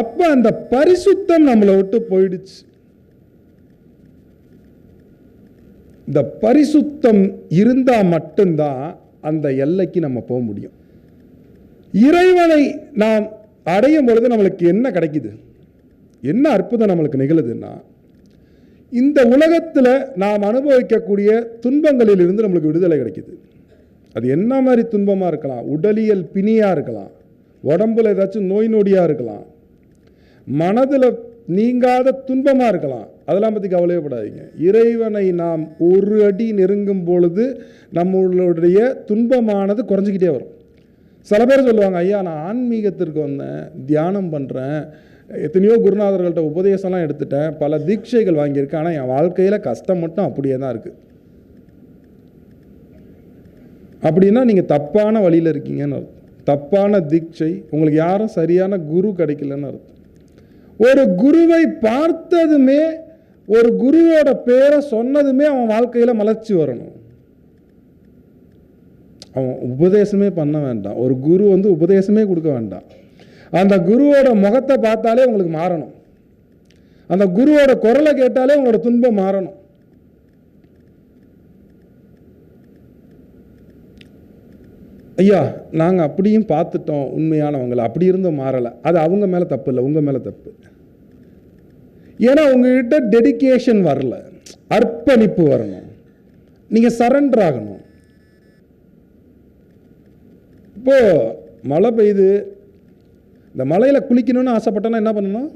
அப்போ அந்த பரிசுத்தம் நம்மளை விட்டு போயிடுச்சு. இந்த பரிசுத்தம் இருந்தால் மட்டும்தான் அந்த எல்லைக்கு நம்ம போக முடியும். இறைவனை நாம் அடையும் பொழுது நம்மளுக்கு என்ன கிடைக்குது? என்ன அற்புதம் நம்மளுக்கு நிகழுதுன்னா இந்த உலகத்தில் நாம் அனுபவிக்கக்கூடிய துன்பங்களிலிருந்து நம்மளுக்கு விடுதலை கிடைக்குது. அது என்ன மாதிரி துன்பமாக இருக்கலாம்? உடலியல் பிணியாக இருக்கலாம். உடம்புல ஏதாச்சும் நோய் நொடியாக இருக்கலாம். மனதில் நீங்காத துன்பமாக இருக்கலாம். அதெல்லாம் பற்றி கவலையப்படாதீங்க. இறைவனை நாம் ஒரு அடி நெருங்கும் பொழுது நம்மளுடைய துன்பமானது குறைஞ்சிக்கிட்டே வரும். சில பேர் சொல்லுவாங்க ஐயா நான் ஆன்மீகத்திற்கு வந்தேன் தியானம் பண்ணுறேன் எத்தனையோ குருநாதர்கள்ட்ட உபதேசம்லாம் எடுத்துட்டேன். பல தீட்சைகள் வாங்கியிருக்கேன். ஆனால் என் வாழ்க்கையில் கஷ்டம் மட்டும் அப்படியே தான் இருக்குது அப்படின்னா நீங்கள் தப்பான வழியில் இருக்கீங்கன்னு அர்த்தம். தப்பான தீட்சை உங்களுக்கு யாரும் சரியான குரு கிடைக்கலன்னு அர்த்தம். ஒரு குருவை பார்த்ததுமே ஒரு குருவோட பேரை சொன்னதுமே அவன் வாழ்க்கையில் மலர்ச்சி வரணும். அவன் உபதேசமே பண்ண வேண்டாம். ஒரு குரு வந்து உபதேசமே கொடுக்க வேண்டாம். அந்த குருவோட முகத்தை பார்த்தாலே உங்களுக்கு மாறணும். அந்த குருவோட குரலை கேட்டாலே உங்களோட துன்பம் மாறணும். ஐயா நாங்கள் அப்படியும் பார்த்துட்டோம். உண்மையானவங்களை? அப்படி இருந்தும் மாறலை. அது அவங்க மேலே தப்பு இல்லை உங்கள் மேலே தப்பு. ஏன்னா உங்ககிட்ட டெடிகேஷன் வரல. அர்ப்பணிப்பு வரணும். நீங்கள் சரண்டர் ஆகணும். இப்போது மழை பெய்யுது இந்த மலையில் குளிக்கணும்னு ஆசைப்பட்டோன்னா என்ன பண்ணணும்?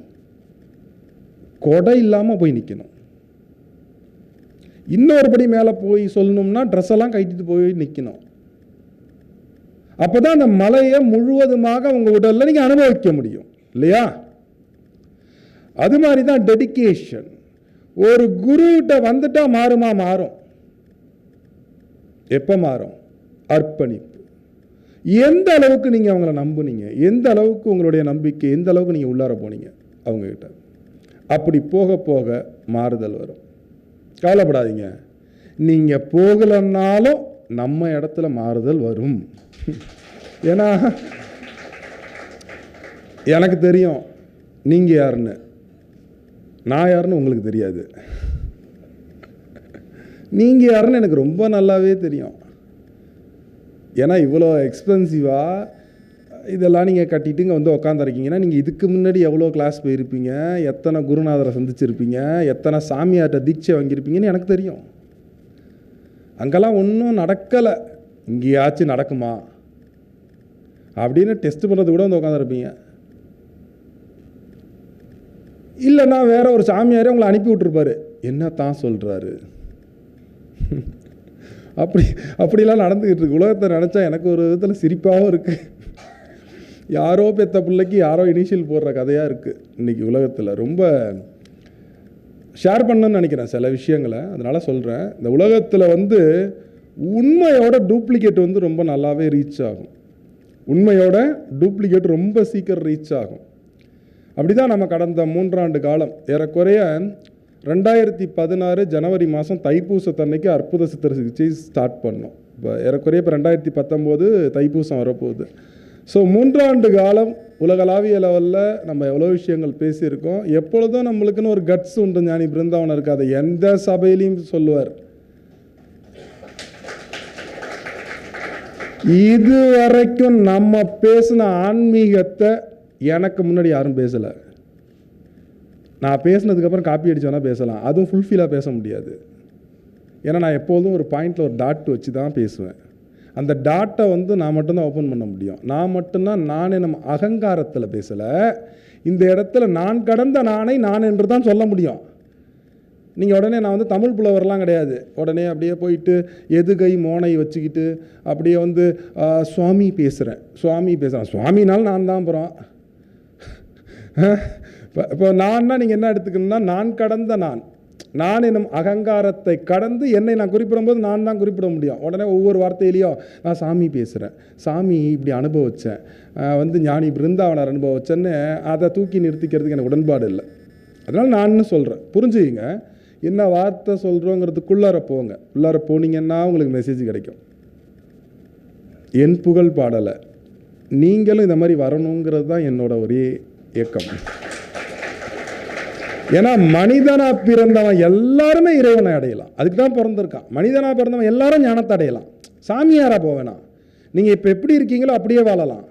கொடை இல்லாமல் போய் நிற்கணும் இன்னொரு படி மேலே போய் சொல்லணும்னா ட்ரெஸ் எல்லாம் கட்டிட்டு போய் நிற்கணும் அப்போ தான் அந்த மலையை முழுவதுமாக உங்கள் உடலில் நீங்கள் அனுபவிக்க முடியும். இல்லையா? அது மாதிரி தான் டெடிகேஷன் ஒரு குருகிட்ட வந்துட்டால் மாறுமா? மாறும். எப்போ மாறும்? அர்ப்பணிப்பு. எந்த அளவுக்கு நீங்கள் அவங்கள நம்புனீங்க? எந்த அளவுக்கு உங்களுடைய நம்பிக்கை? எந்த அளவுக்கு நீங்கள் உள்ளார போனீங்க? அவங்கக்கிட்ட அப்படி போக போக மாறுதல் வரும். கவலைப்படாதீங்க. நீங்கள் போகலைன்னாலும் நம்ம இடத்துல மாறுதல் வரும். ஏன்னா எனக்கு தெரியும் நீங்கள் யாருன்னு. நான் யாருன்னு உங்களுக்கு தெரியாது. நீங்கள் யாருன்னு எனக்கு ரொம்ப நல்லாவே தெரியும். ஏன்னா இவ்வளோ எக்ஸ்பென்சிவாக இதெல்லாம் நீங்கள் கட்டிட்டு இங்கே வந்து உட்காந்துருக்கீங்கன்னா நீங்கள் இதுக்கு முன்னாடி எவ்வளோ கிளாஸ் போயிருப்பீங்க எத்தனை குருநாதரை சந்திச்சிருப்பீங்க எத்தனை சாமியார்கிட்ட தீட்சை வாங்கியிருப்பீங்கன்னு எனக்கு தெரியும். அங்கெல்லாம் ஒன்றும் நடக்கலை. இங்கேயாச்சும் நடக்குமா? அப்படின்னு டெஸ்ட் பண்ணுறது கூட வந்து உட்காந்துருப்பீங்க இல்லைன்னா வேற ஒரு சாமியாரே உங்களை அனுப்பி விட்டுருப்பாரு. என்ன தான் சொல்கிறாரு அப்படி அப்படிலாம் நடந்துக்கிட்டு இருக்கு. உலகத்தை நினச்சா எனக்கு ஒரு விதத்தில் சிரிப்பாகவும் இருக்குது யாரோ பெத்த பிள்ளைக்கு யாரோ இனிஷியல் போடுற கதையாக இருக்குது இன்றைக்கி உலகத்தில். ரொம்ப ஷேர் பண்ணணும்னு நினைக்கிறேன் சில விஷயங்களை. அதனால் சொல்கிறேன் இந்த உலகத்தில் வந்து உண்மையோட டூப்ளிகேட் வந்து ரொம்ப நல்லாவே ரீச் ஆகும். உண்மையோட டூப்ளிகேட் ரொம்ப சீக்கிரம் ரீச் ஆகும். அப்படி தான் நம்ம கடந்த மூன்றாண்டு காலம் ஏறக்குறைய ரெண்டாயிரத்தி பதினாறு ஜனவரி மாதம் தைப்பூசத்தன்னைக்கு அற்புத சித்திர சிகிச்சை ஸ்டார்ட் பண்ணோம். இப்போ ஏறக்குறைய இப்போ ரெண்டாயிரத்தி பத்தொம்போது தைப்பூசம் வரப்போகுது. ஸோ மூன்றாண்டு காலம் உலகளாவிய லெவலில் நம்ம எவ்வளோ விஷயங்கள் பேசியிருக்கோம். எப்பொழுதும் நம்மளுக்குன்னு ஒரு கட்ஸ் உண்டு. ஞானி பிருந்தாவனம் இருக்காது அதை எந்த சபையிலையும் சொல்லுவார். இது வரைக்கும் நம்ம பேசின ஆன்மீகத்தை எனக்கு முன்னாடி யாரும் பேசலை. நான் பேசினதுக்கப்புறம் காப்பி அடிச்சு வேணால் பேசலாம். அதுவும் ஃபுல்ஃபில்லாக பேச முடியாது. ஏன்னா நான் எப்போதும் ஒரு பாயிண்டில் ஒரு டாட் வச்சு தான் பேசுவேன். அந்த டாட்டை வந்து நான் மட்டும்தான் ஓப்பன் பண்ண முடியும். நான் மட்டும்தான் நான் நம்ம அகங்காரத்தில் பேசலை. இந்த இடத்துல நான் கடந்த நானை நான் என்று தான் சொல்ல முடியும். நீங்கள் உடனே நான் வந்து தமிழ் புலவர்லாம் கிடையாது. உடனே அப்படியே போயிட்டு எதுகை மோனை வச்சுக்கிட்டு அப்படியே வந்து சுவாமி பேசுகிறேன் சுவாமி பேசுகிறேன் சுவாமினாலும் நான் தான் போகிறோம் இப்போ இப்போ நான்னா நீங்கள் என்ன எடுத்துக்கணும்னா நான் கடந்த நான். நான் எனும் அகங்காரத்தை கடந்து என்னை நான் குறிப்பிடும்போது நான் தான் குறிப்பிட முடியும். உடனே ஒவ்வொரு வார்த்தையிலையும் நான் சாமி பேசுகிறேன் சாமி இப்படி அனுபவிச்சேன். வந்து ஞானி பிருந்தாவனர் அனுபவிச்சேன்னு அதை தூக்கி நிறுத்திக்கிறதுக்கு எனக்கு உடன்பாடு இல்லை. அதனால் நான் சொல்கிறேன் புரிஞ்சுக்கிங்க. என்ன வார்த்தை சொல்கிறோங்கிறதுக்குள்ளார போங்க. உள்ளார போனீங்கன்னா உங்களுக்கு மெசேஜ் கிடைக்கும். என் புகழ் பாடலை. நீங்களும் இந்த மாதிரி வரணுங்கிறது தான் என்னோட ஒரே இயக்கம் ஏன்னா மனிதனாக பிறந்தவன் எல்லாருமே இறைவனை அடையலாம். அதுக்கு தான் பிறந்திருக்கான். மனிதனாக பிறந்தவன் எல்லாரும் ஞானத்தை அடையலாம். சாமியாராக போவேனா நீங்கள் இப்போ எப்படி இருக்கீங்களோ அப்படியே வாழலாம்.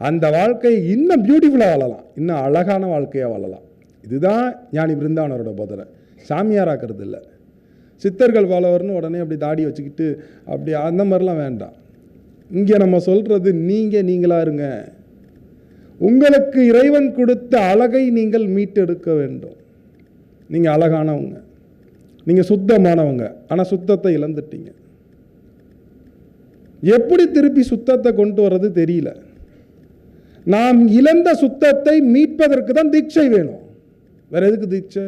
அந்த வாழ்க்கையை இன்னும் பியூட்டிஃபுல்லாக வாழலாம். இன்னும் அழகான வாழ்க்கையாக வாழலாம். இதுதான் ஞானி பிருந்தாவனரோட போதனை. சாமியாராக்கிறது இல்லை சித்தர்கள் வாழவர்னு உடனே அப்படி தாடி வச்சுக்கிட்டு அப்படி அந்த மாதிரிலாம் வேண்டாம். இங்கே நம்ம சொல்கிறது நீங்கள் நீங்களா இருங்க. உங்களுக்கு இறைவன் கொடுத்த அழகை நீங்கள் மீட்டெடுக்க வேண்டும். நீங்கள் அழகானவங்க. நீங்கள் சுத்தமானவங்க. ஆனால் சுத்தத்தை இழந்துட்டீங்க. எப்படி திருப்பி சுத்தத்தை கொண்டு வர்றது தெரியல. நாம் இழந்த சுத்தத்தை மீட்பதற்கு தான் தீட்சை வேணும். வேற எதுக்கு தீட்சை?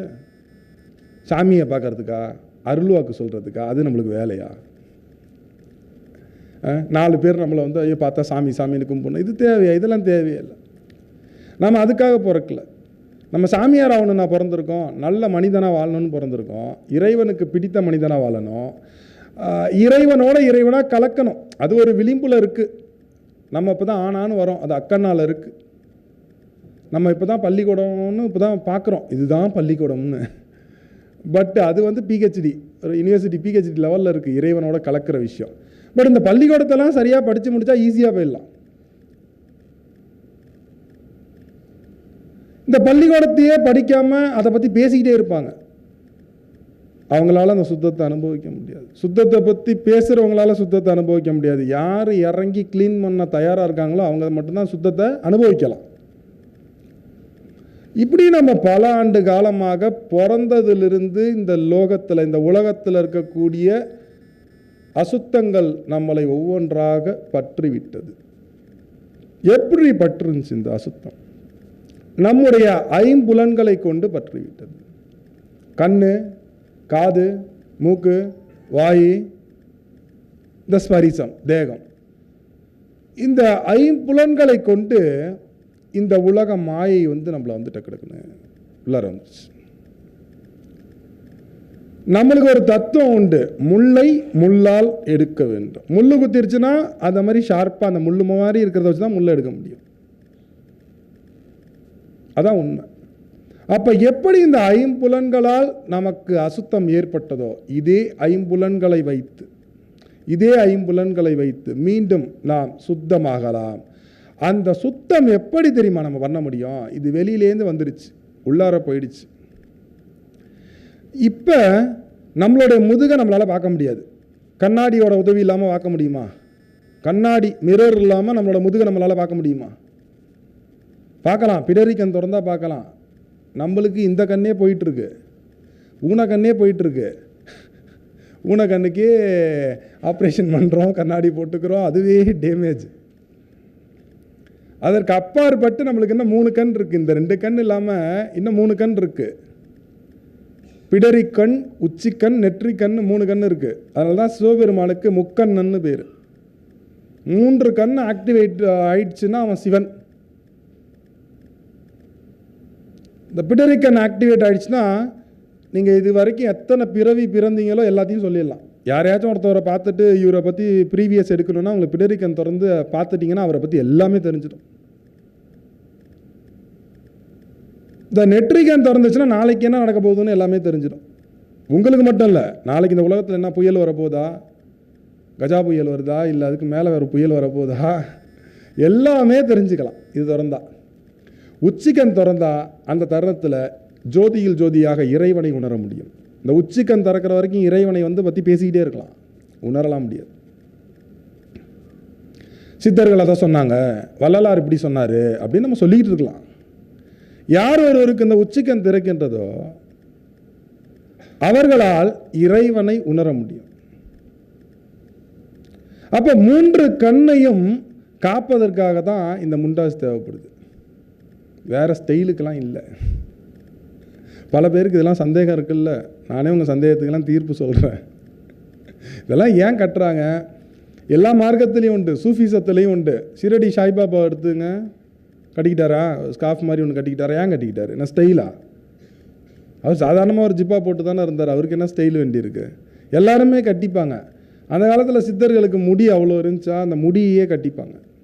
சாமியை பார்க்கறதுக்கா? அருள்வாக்கு சொல்கிறதுக்கா அது நம்மளுக்கு வேலையா? நாலு பேர் நம்மளை வந்து ஐயோ பார்த்தா சாமி சாமின்னு கும்பிடணும். இது தேவையா? இதெல்லாம் தேவையில்லை நம்ம அதுக்காக பிறக்கல. நம்ம சாமியார் ஆகணும்னா பிறந்திருக்கோம். நல்ல மனிதனாக வாழணும்னு பிறந்திருக்கோம். இறைவனுக்கு பிடித்த மனிதனாக வாழணும். இறைவனோட இறைவனாக கலக்கணும். அது ஒரு விளிம்பில் இருக்குது நம்ம இப்போ தான் ஆனான்னு வரோம். அது அக்கண்ணால் இருக்குது நம்ம இப்போ தான் பள்ளிக்கூடம்னு இப்போ தான் பார்க்குறோம் இதுதான் பள்ளிக்கூடம்னு. பட் அது வந்து பிஹெச்டி ஒரு யூனிவர்சிட்டி பிஹெச்டி லெவலில் இருக்குது இறைவனோட கலக்கிற விஷயம். பட் இந்த பள்ளிக்கூடத்தெல்லாம் சரியாக படித்து முடித்தா ஈஸியாக போயிடலாம். இந்த பள்ளிக்கூடத்தையே படிக்காமல் அதை பற்றி பேசிக்கிட்டே இருப்பாங்க. அவங்களால அந்த சுத்தத்தை அனுபவிக்க முடியாது. சுத்தத்தை பற்றி பேசுகிறவங்களால சுத்தத்தை அனுபவிக்க முடியாது. யார் இறங்கி க்ளீன் பண்ண தயாராக இருக்காங்களோ அவங்க மட்டும்தான் சுத்தத்தை அனுபவிக்கலாம். இப்படி நம்ம பல ஆண்டு காலமாக பிறந்ததிலிருந்து இந்த லோகத்தில் இந்த உலகத்தில் இருக்கக்கூடிய அசுத்தங்கள் நம்மளை ஒவ்வொன்றாக பற்றிவிட்டது. எப்படி பற்றுச்சு இந்த அசுத்தம்? நம்முடைய ஐம்புலன்களை கொண்டு பற்றிவிட்டது. கண்ணு காது மூக்கு வாய் இந்த ஸ்பரிசம் தேகம். இந்த ஐம்புலன்களை கொண்டு இந்த உலக மாயை வந்து நம்மளை வந்து டக்குன்னு உள்ளார வந்துச்சு நம்மளுக்கு ஒரு தத்துவம் உண்டு. முல்லை முள்ளால் எடுக்க வேண்டும். முள்ளு குத்திருச்சுன்னா அந்த மாதிரி ஷார்ப்பாக அந்த முள்ளு மாதிரி இருக்கிறத வச்சு தான் முள்ளை எடுக்க முடியும். அதான் உண்மை. அப்போ எப்படி இந்த ஐம்புலன்களால் நமக்கு அசுத்தம் ஏற்பட்டதோ இதே ஐம்புலன்களை வைத்து இதே ஐம்புலன்களை வைத்து மீண்டும் நாம் சுத்தமாகலாம். அந்த சுத்தம் எப்படி தெரியுமா நம்ம பண்ண முடியும்? இது வெளியிலேருந்து வந்துடுச்சு. உள்ளார போயிடுச்சு. இப்போ நம்மளுடைய முதுகை நம்மளால் பார்க்க முடியாது. கண்ணாடியோட உதவி இல்லாமல் பார்க்க முடியுமா? கண்ணாடி மிரர் இல்லாமல் நம்மளோட முதுகை நம்மளால் பார்க்க முடியுமா? பார்க்கலாம். பிடரி கண் திறந்தா பார்க்கலாம். நம்மளுக்கு இந்த கண்ணே போயிட்டுருக்கு. ஊன கண்ணே போயிட்டுருக்கு. ஊன கண்ணுக்கே ஆப்ரேஷன் பண்ணுறோம் கண்ணாடி போட்டுக்கிறோம் அதுவே டேமேஜ் அதற்கு அப்பாற்பட்டு நம்மளுக்கு இன்னும் மூணு கண் இருக்குது இந்த ரெண்டு கண் இல்லாமல் இன்னும் மூணு கண் இருக்குது பிடரிக்கண் உச்சிக்கண் நெற்றிக்கண் மூணு கண் இருக்குது அதனால தான் சிவபெருமானுக்கு முக்கண்ணன்னு பேர். மூன்று கண் ஆக்டிவேட் ஆயிடுச்சுன்னா அவன் சிவன். இந்த பிடரிக்கன் ஆக்டிவேட் ஆயிடுச்சுன்னா நீங்கள் இது வரைக்கும் எத்தனை பிறவி பிறந்தீங்களோ எல்லாத்தையும் சொல்லிடலாம். யாரையாச்சும் ஒருத்தவரை பார்த்துட்டு இவரை பற்றி ப்ரீவியஸ் எடுக்கணும்னா உங்களுக்கு பிடரிக்கன் திறந்து பார்த்துட்டிங்கன்னா அவரை பற்றி எல்லாமே தெரிஞ்சிடும். இந்த நெட்ரிகன் திறந்துச்சுன்னா நாளைக்கு என்ன நடக்க போகுதுன்னு எல்லாமே தெரிஞ்சிடும். உங்களுக்கு மட்டும் இல்லை நாளைக்கு இந்த உலகத்தில் என்ன புயல் வரப்போதா? கஜா புயல் வருதா? இல்லை அதுக்கு மேலே வேறு புயல் வரப்போதா? எல்லாமே தெரிஞ்சுக்கலாம் இது திறந்தா. உச்சிக்கன் திறந்தா அந்த தருணத்தில் ஜோதியில் ஜோதியாக இறைவனை உணர முடியும். இந்த உச்சிக்கண் திறக்கிற வரைக்கும் இறைவனை வந்து பற்றி பேசிக்கிட்டே இருக்கலாம். உணரலாம் முடியாது. சித்தர்கள் அதை சொன்னாங்க வள்ளலார் இப்படி சொன்னார் அப்படின்னு நம்ம சொல்லிக்கிட்டு இருக்கலாம். யார் ஒருவருக்கு இந்த உச்சிக்கண் திறக்கின்றதோ அவர்களால் இறைவனை உணர முடியும். அப்போ மூன்று கண்ணையும் காப்பதற்காக தான் இந்த முண்டாஸ் தேவைப்படுது. வேற ஸ்டைலுக்கெல்லாம் இல்லை. பல பேருக்கு இதெல்லாம் சந்தேகம் இருக்குல்ல. நானே உங்கள் சந்தேகத்துக்கெல்லாம் தீர்ப்பு சொல்கிறேன் இதெல்லாம் ஏன் கட்டுறாங்க? எல்லா மார்க்கத்துலேயும் உண்டு. சூஃபிசத்துலேயும் உண்டு. சிரடி சாய்பாபா எடுத்துங்க. கட்டிக்கிட்டாரா? ஸ்காஃப் மாதிரி ஒன்று கட்டிக்கிட்டாரா? ஏன் கட்டிக்கிட்டாரு? என்ன ஸ்டைலா? அவர் சாதாரணமாக ஒரு ஜிப்பா போட்டு தானே இருந்தார். அவருக்கு என்ன ஸ்டைல் வேண்டியிருக்கு எல்லாருமே கட்டிப்பாங்க. அந்த காலத்தில் சித்தர்களுக்கு முடி அவ்வளோ இருந்துச்சா? அந்த முடியே கட்டிப்பாங்க.